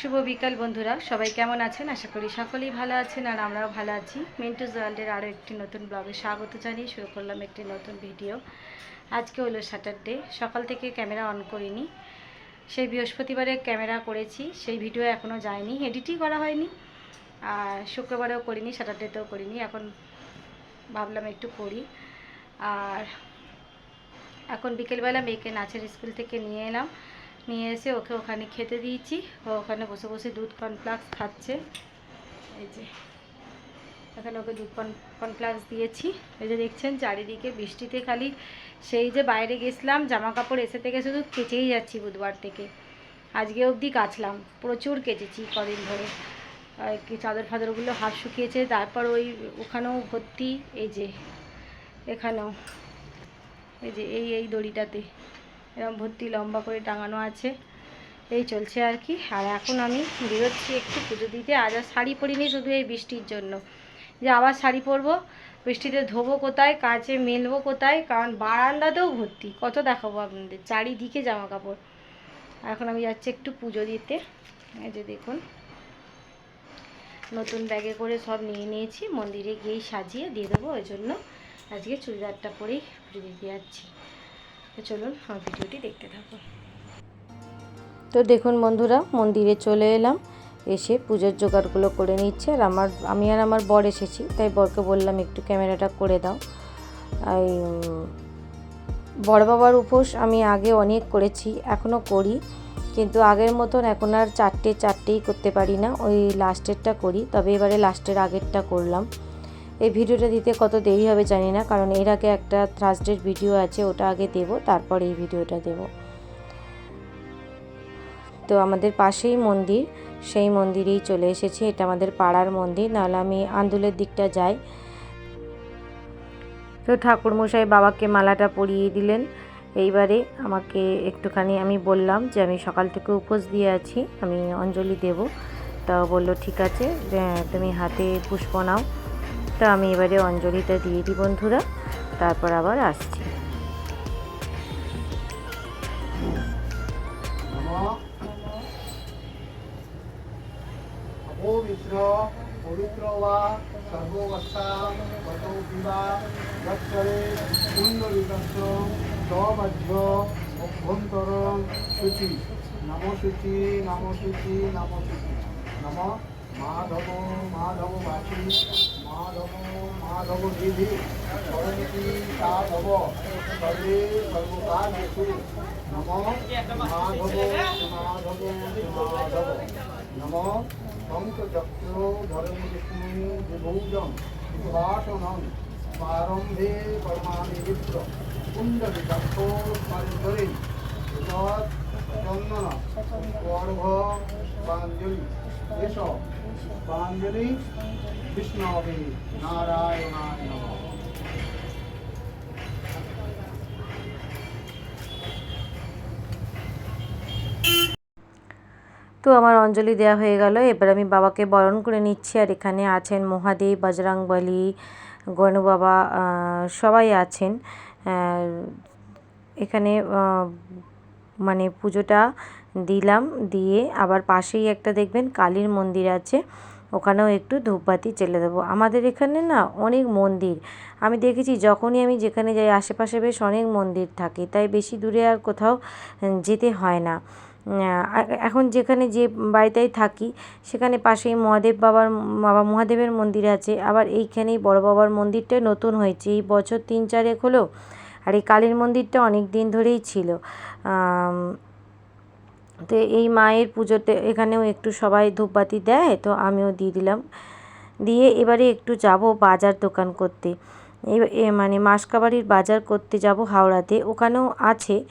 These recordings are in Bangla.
শুভ বিকাল বন্ধুরা, সবাই কেমন আছেন? আশা করি সকলেই ভালো আছেন আর আমরাও ভালো আছি। মিন্টুজ ওয়ার্ল্ডের আরও একটি নতুন ব্লগে স্বাগত জানিয়ে শুরু করলাম একটি নতুন ভিডিও। আজকে হলো স্যাটারডে সকাল থেকে ক্যামেরা অন করিনি। সেই বৃহস্পতিবারে ক্যামেরা করেছি, সেই ভিডিও এখনও যায়নি। এডিটই করা হয়নি, আর শুক্রবারেও করিনি স্যাটারডেতেও করিনি। এখন ভাবলাম একটু করি। আর এখন বিকেলবেলা মেয়েকে নাচের স্কুল থেকে নিয়ে এলাম। নিয়ে এসে ওকে ওখানে খেতে দিয়েছি। ও ওখানে বসে বসে দুধ কর্নফ্লাক্স খাচ্ছে। এই যে, এখানে ওকে দুধ কর্ন কর্নফ্লাক্স দিয়েছি। এই যে দেখছেন, চারিদিকে বৃষ্টিতে খালি সেই যে বাইরে গেছিলাম জামা কাপড় এসে থেকে শুধু কেচেই যাচ্ছি বুধবার থেকে। আজকে অবধি কাচলাম, প্রচুর কেচেছি কদিন ধরে। কি চাদর ফাদরগুলো হাত শুকিয়েছে, তারপর ওই ওখানেও ভর্তি, এই যে, এখানেও। এই যে, এই এই দড়িটাতে। এরকম ভর্তি লম্বা করে টাঙানো আছে। এই চলছে আর কি। আর এখন আমি বেরোচ্ছি একটু পুজো দিতে। আজ আর শাড়ি পরিনি শুধু এই বৃষ্টির জন্য। যে আবার শাড়ি পরবো, বৃষ্টিতে ধোবো কোথায়, কাচে মেলবো কোথায়, কারণ বারান্দাতেও ভর্তি। কত দেখাবো আপনাদের? চারিদিকে জামা কাপড় এখন আমি যাচ্ছি একটু পুজো দিতে। এই যে দেখুন। নতুন ব্যাগে করে সব নিয়ে নিয়েছি। মন্দিরে গিয়েই সাজিয়ে দিয়ে দেবো। ওই জন্য আজকে চুড়িদারটা পরেই পুজো দিতে যাচ্ছি। তো চলুন, আমার ভিডিওটি দেখতে থাকুন। তো দেখুন বন্ধুরা, মন্দিরে চলে এলাম। এসে পুজোর জোগাড়গুলো করে নিচ্ছে। আর আমার, আমি আর আমার বর এসেছি, তাই বরকে বললাম, একটু ক্যামেরাটা করে দাও। এই বড় বাবার উপোস আমি আগে অনেক করেছি, এখনও করি। কিন্তু আগের মতন এখন আর চারটে, চারটেই করতে পারি না। ওই লাস্টেরটা করি, তবে এবারে লাস্টের আগেরটা করলাম। এই ভিডিওটা দিতে কত দেরি হবে জানি না, কারণ এর আগে একটা থার্সডের ভিডিও আছে, ওটা আগে দেব, তারপর এই ভিডিওটা দেব। তো আমাদের পাশেই মন্দির, সেই মন্দিরেই চলে এসেছি, এটা আমাদের পাড়ার মন্দির, নাহলে আমি আন্দুলের দিকটা যাই। তো ঠাকুরমশাই বাবাকে মালাটা পরিয়ে দিলেন। এইবারে আমাকে একটুখানি আমি বললাম যে আমি সকাল থেকে উপোস দিয়ে আছি, আমি অঞ্জলি দেব। তা বলল, ঠিক আছে যে তুমি হাতে পুষ্প নাও। তো আমি এবারে অঞ্জলিটা দিয়ে দিই বন্ধুরা। তারপর আবার আসছি। নমঃ অপবিত্র পবিত্র বা সর্ববস্থা গতৌ পিবা যৎসরে কুণ্ডলিকস্য তবাহ্য অভ্যন্তরং শুচি নম শুচি নম শুচি নম শুচি নম মাধব মাধব বাসী। মাধব মাধব বিধি সরন্তি সাধব সর্বে সর্বকার্যেষু নম মাধব মাধব মাধব নম শঙ্খচক্র ধরম বিষ্ণু বিভূজম সুভাষণম প্রারম্ভে পরমাণি বিপ্র কুণ্ডলিকাক্ষ স্মরণ চন্দন গর্ভ পাঞ্জলি এস তো আমার অঞ্জলি দেওয়া হয়ে গেল। এবার আমি বাবাকে বরণ করে নিচ্ছি, আর এখানে আছেন মহাদেব বজরংবলী গণু বাবা সবাই আছেন। এখানে মানে পুজোটা দিলাম, দিয়ে আবার পাশেই একটা দেখবেন কালীর মন্দির আছে, ওখানেও একটু ধূপবাতি চেলে দেবো। আমাদের এখানে না অনেক মন্দির। আমি দেখেছি যখনই আমি যেখানে যাই, আশেপাশে বেশ অনেক মন্দির থাকে, তাই বেশি দূরে আর কোথাও যেতে হয় না। এখন যেখানে যে বাড়িতেই থাকি, সেখানে পাশেই মহাদেব বাবার, বাবা মহাদেবের মন্দির আছে, আবার এইখানেই বড় বাবার মন্দিরটা নতুন হয়েছে, এই বছর তিন চারেক হলো, আর এই কালীর মন্দিরটা অনেক দিন ধরেই ছিল। তো এই মায়ের পুজোতে এখানেও একটু সবাই ধূপবাতি দেয়, তো আমিও দিয়ে দিলাম। দিয়ে এবারে একটু যাব বাজার দোকান করতে। এ- মানে মাসকাবাড়ির বাজার করতে যাব হাওড়াতে, ওখানেও আছে।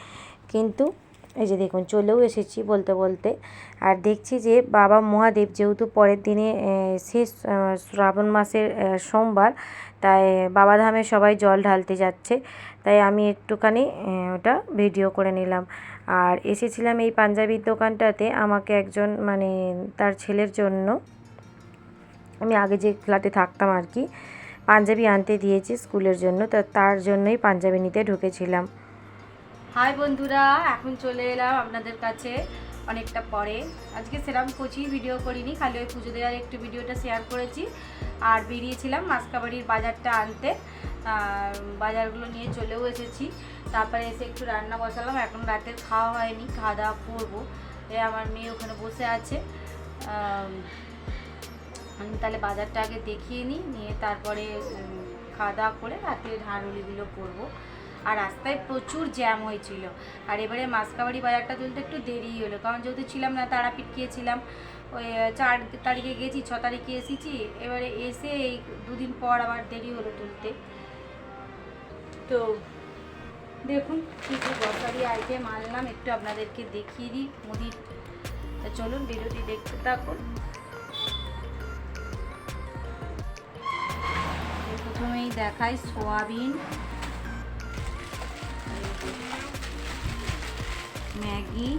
কিন্তু এই যে দেখুন, চলেও এসেছি বলতে বলতে। আর দেখছি যে বাবা মহাদেব যেহেতু পরের দিনে শেষ শ্রাবণ মাসের সোমবার, তাই বাবাধামে সবাই জল ঢালতে যাচ্ছে। তাই আমি একটুখানি ওটা ভিডিও করে নিলাম। আর এসেছিলাম এই পাঞ্জাবির দোকানটাতে আমাকে একজন মানে তার ছেলের জন্য। আমি আগে যে ফ্ল্যাটে থাকতাম আর কি, পাঞ্জাবি আনতে দিয়েছি স্কুলের জন্য, তো তার জন্যই পাঞ্জাবি নিতে ঢুকেছিলাম। হাই বন্ধুরা, এখন চলে এলাম আপনাদের কাছে অনেকটা পরে। আজকে সেরকম কচি ভিডিও করিনি, খালি ওই পুজো দেওয়ার একটু ভিডিওটা শেয়ার করেছি। আর বেরিয়েছিলাম মাসকাবাড়ির বাজারটা আনতে। বাজারগুলো নিয়ে চলেও এসেছি। তারপরে এসে একটু রান্না বসালাম, এখন রাতের খাওয়া হয়নি খাওয়া দাওয়া করব। এ আমার মেয়ে ওখানে বসে আছে। আমি তাহলে বাজারটা আগে দেখিয়ে নিই, নিয়ে তারপরে খাওয়া দাওয়া করে রাতে ঢাড়ুলিগুলো করব। আর রাস্তায় প্রচুর জ্যাম হয়েছিল। আর এবারে মাসকাবাড়ি বাজারটা তুলতে একটু দেরি হলো, কারণ যেহেতু ছিলাম না, তারাপীঠ গিয়েছিলাম। ওই চার তারিখে গেছি, ছ তারিখে এসেছি। এবারে এসে এই দুদিন পর আবার দেরি হলো তুলতে। তো দেখুন কী কী গ্রসারি আইটেম আনলাম, একটু আপনাদেরকে দেখিয়ে দিই। মুদির তা চলুন ভিডিওটি দেখতে থাকুন। প্রথমেই দেখাই সোয়াবিন, ম্যাগি।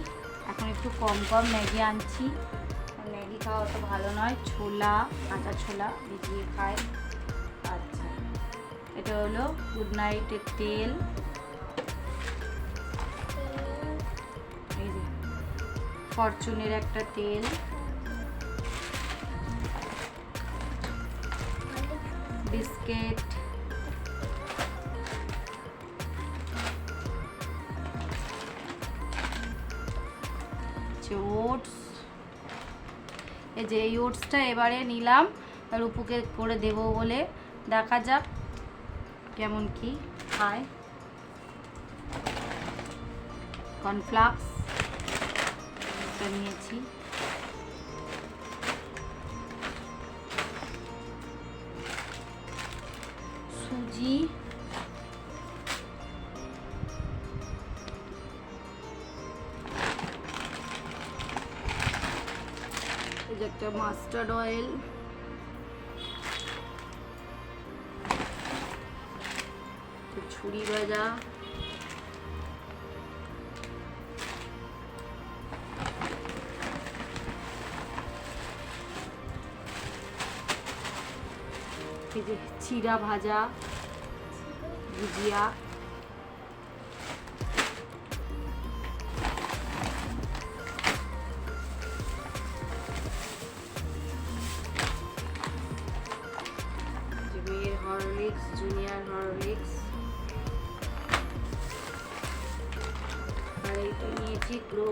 এখন একটু কম কম ম্যাগি আনছি। ম্যাগি খাওয়া অত ভালো নয়, ছোলা, কাঁচা ছোলা ভিজিয়ে খায় এটা হলো গুড নাইটের তেল। এই যে, ফরচুনের একটা তেল। বিস্কিট। ওটস। এই যে এই ওটসটা এবারে নিলাম, রূপুকে করে দেবো বলে। দেখা যাক কেমন কি? খায় কর্নফ্লাক্স নিয়েছি। সুজি। একটা মাস্টার্ড অয়েল। ছুরি ভাজা। চিরা ভাজা ভুজিয়া।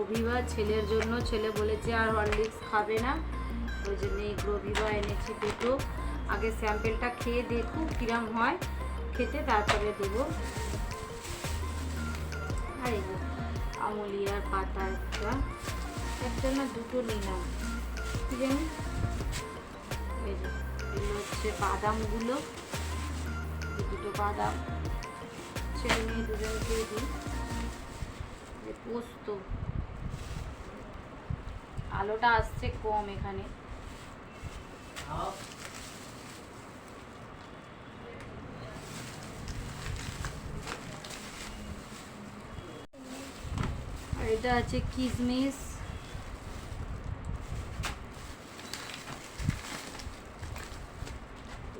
গ্রোভিভা ছেলের জন্য ছেলে বলেছে আর হরলিক্স খাবে না। ওই জন্য এই গ্রোভিভা এনেছি দুটো। আগে স্যাম্পেলটা খেয়ে দেখুক কিরম হয়। খেতে তারপরে দেবো। আর এই আমুলিয়ার পাতা একটা। একটা না দুটো নিলাম। কি জানি? এগুলো হচ্ছে বাদামগুলো। দুটো বাদাম। ছেলে মেয়ে দুজনকে দিই। পোস্ত। আলোটা আসছে কম এখানে। এটা আছে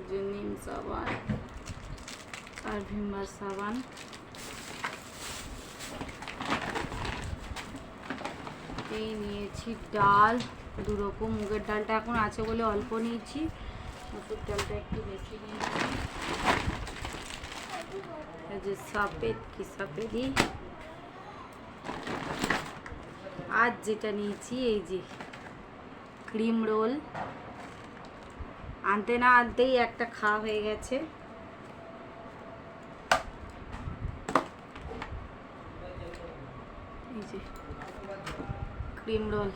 যে নিম সাবান আর ভিমবার সাবান। এই নিয়েছি ডাল দু রকম মুগের ডালটা এখন আছে বলে অল্প নিয়েছি। মসুর ডালটা একটু বেশি নিয়েছি। সাপেদ কি সাপেদি আজ যেটা নিয়েছি, এই যে ক্রিম রোল। আনতে না আনতেই একটা খাওয়া হয়ে গেছে। এই যে ক্রিম রোল।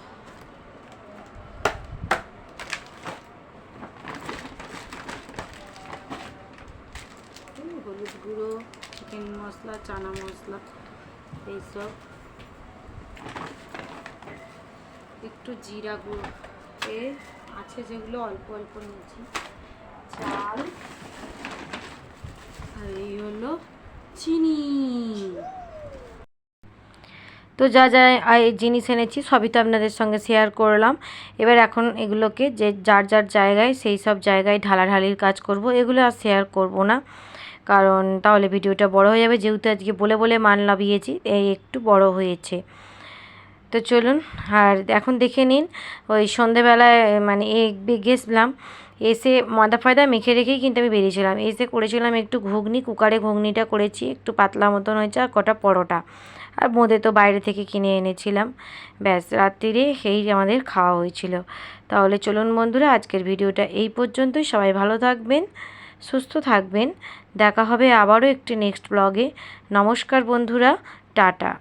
হলুদ গুঁড়ো, চিকেন মশলা, চানা মশলা, এইসব। একটু জিরা গুঁড়ো। এ আছে যেগুলো অল্প অল্প নিয়েছি। চাল। আর এই হলো চিনি। তো যা যা জিনিস এনেছি সবই তো আপনাদের সঙ্গে শেয়ার করলাম। এবার এখন এগুলোকে যে যার যার জায়গায় সেই সব জায়গায় ঢালাঢালির কাজ করব, এগুলো আর শেয়ার করব না। কারণ তাহলে ভিডিওটা বড় হয়ে যাবে, যেহেতু আজকে বলে বলে মান লাভিয়েছি, এই একটু বড় হয়েছে। তো চলুন, আর এখন দেখে নিন, ওই সন্ধেবেলায় মানে এ গেছিলাম এসে ময়দা ফয়দা মেখে রেখেই কিন্তু আমি বেরিয়েছিলাম। এসে করেছিলাম একটু ঘুগনি, কুকারে ঘুগনিটা করেছি, একটু পাতলা মতন হয়েছে আর কটা পরোটা। আর বোঁদে তো বাইরে থেকে কিনে এনেছিলাম। ব্যাস, রাত্রিরে সেই আমাদের খাওয়া হয়েছিল। তাহলে চলুন বন্ধুরা, আজকের ভিডিওটা এই পর্যন্তই। সবাই ভালো থাকবেন, সুস্থ থাকবেন। দেখা হবে আবারও একটি নেক্সট ব্লগে নমস্কার বন্ধুরা, টাটা।